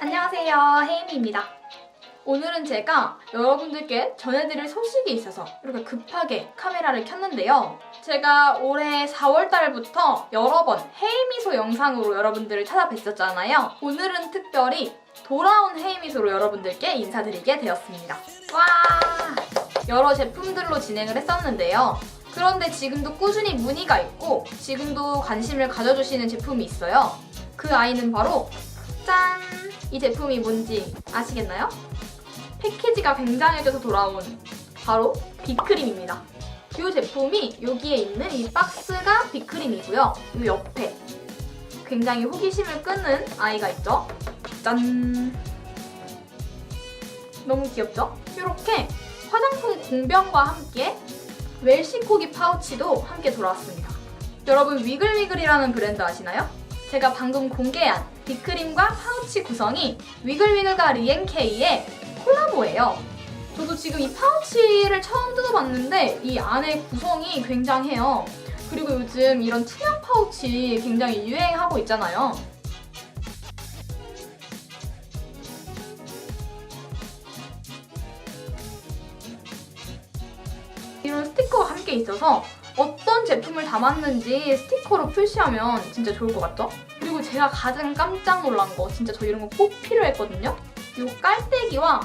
안녕하세요. 혜임입니다. 오늘은 제가 여러분들께 전해드릴 소식이 있어서 이렇게 급하게 카메라를 켰는데요. 제가 올해 4월달부터 여러 번 헤이미소 영상으로 여러분들을 찾아뵀었잖아요. 오늘은 특별히 돌아온 헤이미소로 여러분들께 인사드리게 되었습니다. 와! 여러 제품들로 진행을 했었는데요. 그런데 지금도 꾸준히 문의가 있고 지금도 관심을 가져주시는 제품이 있어요. 그 아이는 바로 짠! 이 제품이 뭔지 아시겠나요? 패키지가 굉장해져서 돌아온 바로 비크림입니다. 이 제품이 여기에 있는 이 박스가 비크림이고요. 이 옆에 굉장히 호기심을 끄는 아이가 있죠? 짠! 너무 귀엽죠? 이렇게 화장품 공병과 함께 웰시코기 파우치도 함께 돌아왔습니다. 여러분 위글위글이라는 브랜드 아시나요? 제가 방금 공개한 비크림과 파우치 구성이 위글위글과 리엔케이의 콜라보예요. 저도 지금 이 파우치를 처음 뜯어봤는데 이 안에 구성이 굉장해요. 그리고 요즘 이런 투명 파우치 굉장히 유행하고 있잖아요. 이런 스티커가 함께 있어서 어떤 제품을 담았는지 스티커로 표시하면 진짜 좋을 것 같죠? 그리고 제가 가장 깜짝 놀란 거 진짜 저 이런 거 꼭 필요했거든요? 이 깔때기와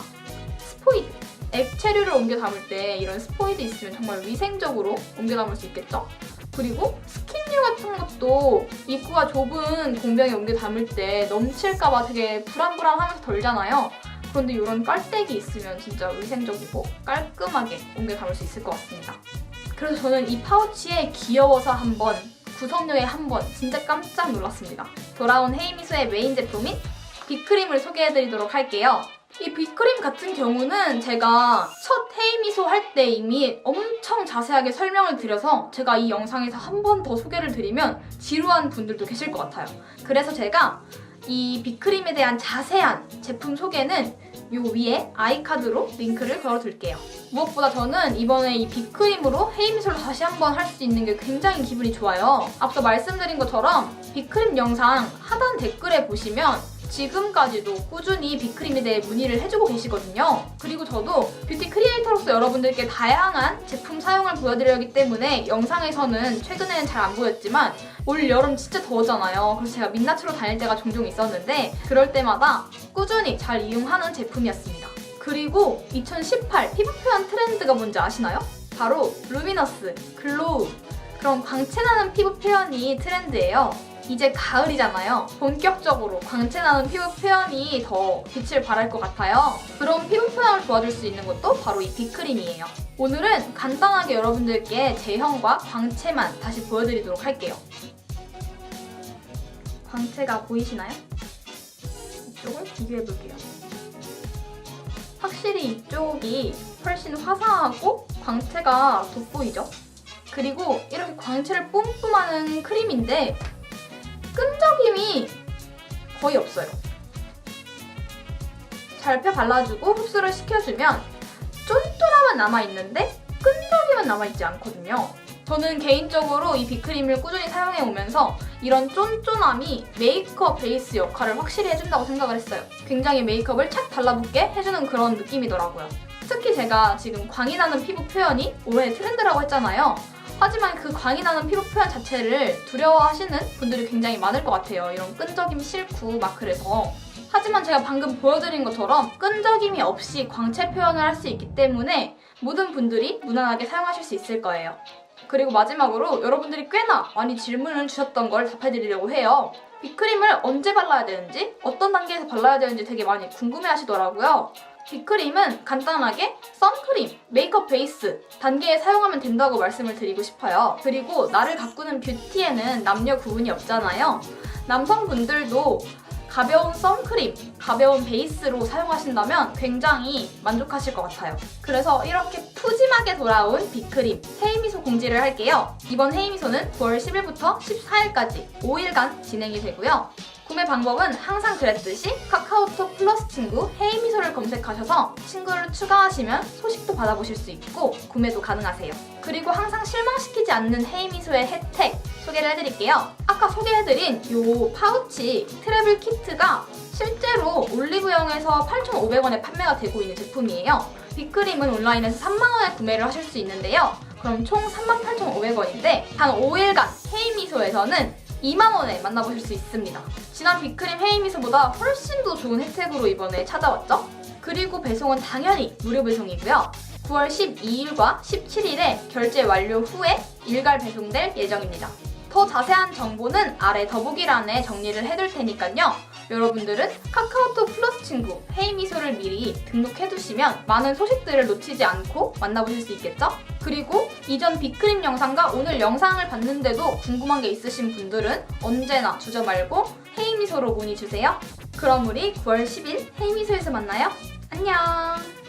스포이드 액체류를 옮겨 담을 때 이런 스포이드 있으면 정말 위생적으로 옮겨 담을 수 있겠죠? 그리고 스킨류 같은 것도 입구가 좁은 공병에 옮겨 담을 때 넘칠까봐 되게 불안불안하면서 덜잖아요. 그런데 이런 깔때기 있으면 진짜 위생적이고 깔끔하게 옮겨 담을 수 있을 것 같습니다. 그래서 저는 이 파우치에 귀여워서 한 번, 구성료에 한 번 진짜 깜짝 놀랐습니다. 돌아온 헤이미소의 메인 제품인 비크림을 소개해드리도록 할게요. 이 비크림 같은 경우는 제가 첫 헤이미소 할 때 이미 엄청 자세하게 설명을 드려서 제가 이 영상에서 한 번 더 소개를 드리면 지루한 분들도 계실 것 같아요. 그래서 제가 이 비크림에 대한 자세한 제품 소개는 요 위에 아이카드로 링크를 걸어둘게요. 무엇보다 저는 이번에 이 비크림으로 헤이미솔로 다시 한번 할 수 있는 게 굉장히 기분이 좋아요. 앞서 말씀드린 것처럼 비크림 영상 하단 댓글에 보시면 지금까지도 꾸준히 비크림에 대해 문의를 해주고 계시거든요. 그리고 저도 뷰티 크리에이터로서 여러분들께 다양한 제품 사용을 보여드리기 때문에 영상에서는 최근에는 잘 안 보였지만 올 여름 진짜 더웠잖아요. 그래서 제가 민낯으로 다닐 때가 종종 있었는데 그럴 때마다 꾸준히 잘 이용하는 제품이었습니다. 그리고 2018 피부 표현 트렌드가 뭔지 아시나요? 바로 루미너스, 글로우 그런 광채나는 피부 표현이 트렌드예요. 이제 가을이잖아요. 본격적으로 광채나는 피부 표현이 더 빛을 발할 것 같아요. 그런 피부 표현을 도와줄 수 있는 것도 바로 이 비크림이에요. 오늘은 간단하게 여러분들께 제형과 광채만 다시 보여드리도록 할게요. 광채가 보이시나요? 이쪽을 비교해볼게요. 확실히 이쪽이 훨씬 화사하고 광채가 돋보이죠? 그리고 이렇게 광채를 뿜뿜하는 크림인데 끈적임이 거의 없어요. 잘 펴 발라주고 흡수를 시켜주면 쫀쫀함은 남아있는데 끈적임은 남아있지 않거든요. 저는 개인적으로 이 비크림을 꾸준히 사용해 오면서 이런 쫀쫀함이 메이크업 베이스 역할을 확실히 해준다고 생각을 했어요. 굉장히 메이크업을 착 달라붙게 해주는 그런 느낌이더라고요. 특히 제가 지금 광이 나는 피부 표현이 올해 트렌드라고 했잖아요. 하지만 그 광이 나는 피부 표현 자체를 두려워하시는 분들이 굉장히 많을 것 같아요. 이런 끈적임 싫고 막 그래서. 하지만 제가 방금 보여드린 것처럼 끈적임이 없이 광채 표현을 할 수 있기 때문에 모든 분들이 무난하게 사용하실 수 있을 거예요. 그리고 마지막으로 여러분들이 꽤나 많이 질문을 주셨던 걸 답해드리려고 해요. 비크림을 언제 발라야 되는지, 어떤 단계에서 발라야 되는지 되게 많이 궁금해 하시더라고요. 비크림은 간단하게 선크림, 메이크업 베이스 단계에 사용하면 된다고 말씀을 드리고 싶어요. 그리고 나를 가꾸는 뷰티에는 남녀 구분이 없잖아요. 남성분들도 가벼운 선크림, 가벼운 베이스로 사용하신다면 굉장히 만족하실 것 같아요. 그래서 이렇게 푸짐하게 돌아온 비크림 헤이미소 공지를 할게요. 이번 헤이미소는 9월 10일부터 14일까지 5일간 진행이 되고요. 구매 방법은 항상 그랬듯이 카카오톡 플러스 친구 헤이미소를 검색하셔서 친구를 추가하시면 소식도 받아보실 수 있고 구매도 가능하세요. 그리고 항상 실망시키지 않는 헤이미소의 혜택 소개를 해드릴게요. 아까 소개해드린 이 파우치 트래블 키트가 실제로 올리 올리브영에서 8,500원에 판매가 되고 있는 제품이에요. 빅크림은 온라인에서 3만원에 구매를 하실 수 있는데요. 그럼 총 38,500원인데 단 5일간 헤이미소에서는 2만원에 만나보실 수 있습니다. 지난 빅크림 헤이미소보다 훨씬 더 좋은 혜택으로 이번에 찾아왔죠? 그리고 배송은 당연히 무료 배송이고요. 9월 12일과 17일에 결제 완료 후에 일괄 배송될 예정입니다. 더 자세한 정보는 아래 더보기란에 정리를 해둘 테니까요. 여러분들은 카카오톡 플러스 친구 헤이미소를 미리 등록해두시면 많은 소식들을 놓치지 않고 만나보실 수 있겠죠? 그리고 이전 빅크림 영상과 오늘 영상을 봤는데도 궁금한 게 있으신 분들은 언제나 주저 말고 헤이미소로 문의 주세요. 그럼 우리 9월 10일 헤이미소에서 만나요. 안녕!